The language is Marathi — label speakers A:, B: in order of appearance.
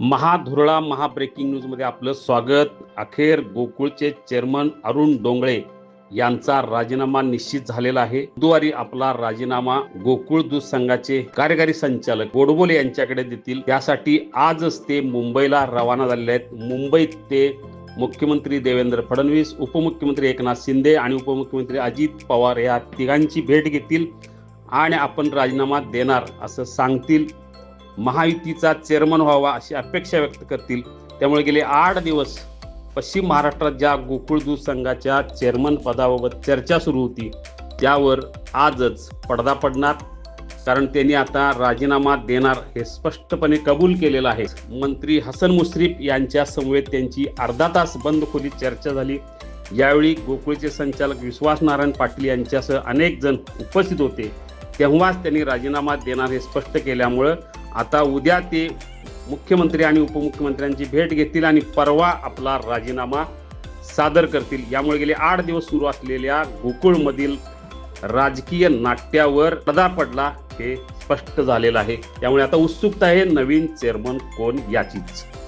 A: महाधुरळा महाब्रेकिंग न्यूजमध्ये आपलं स्वागत. अखेर गोकुळचे चेअरमन अरुण डोंगळे यांचा राजीनामा निश्चित झालेला आहे. बुधवारी आपला राजीनामा गोकुळ दूध संघाचे कार्यकारी संचालक गोडबोले यांच्याकडे देतील. त्यासाठी आजच ते मुंबईला रवाना झालेले आहेत. मुंबईत ते मुख्यमंत्री देवेंद्र फडणवीस उपमुख्यमंत्री एकनाथ शिंदे आणि उपमुख्यमंत्री अजित पवार या तिघांची भेट घेतील आणि आपण राजीनामा देणार असं सांगतील. महायुतीचा चेअरमन व्हावा अशी अपेक्षा व्यक्त करतील. त्यामुळे गेले आठ दिवस पश्चिम महाराष्ट्रात ज्या गोकुळ दूध संघाच्या चेअरमन पदाबाबत चर्चा सुरू होती त्यावर आजच पडदा पडणार. कारण त्यांनी आता राजीनामा देणार हे स्पष्टपणे कबूल केलेलं आहे. मंत्री हसन मुश्रीफ यांच्या समवेत त्यांची अर्धा तास बंद खोलीत चर्चा झाली. यावेळी गोकुळचे संचालक विश्वास नारायण पाटील यांच्यासह अनेक जण उपस्थित होते. तेव्हाच त्यांनी राजीनामा देणार हे स्पष्ट केल्यामुळं आता उद्या ते मुख्यमंत्री आणि उपमुख्यमंत्र्यांची भेट घेतील आणि परवा आपला राजीनामा सादर करतील. यामुळे गेले आठ दिवस सुरू असलेल्या गोकुळमधील राजकीय नाट्यावर पडदा पडला हे स्पष्ट झालेलं आहे. त्यामुळे आता उत्सुकता आहे नवीन चेअरमन कोण याचीच.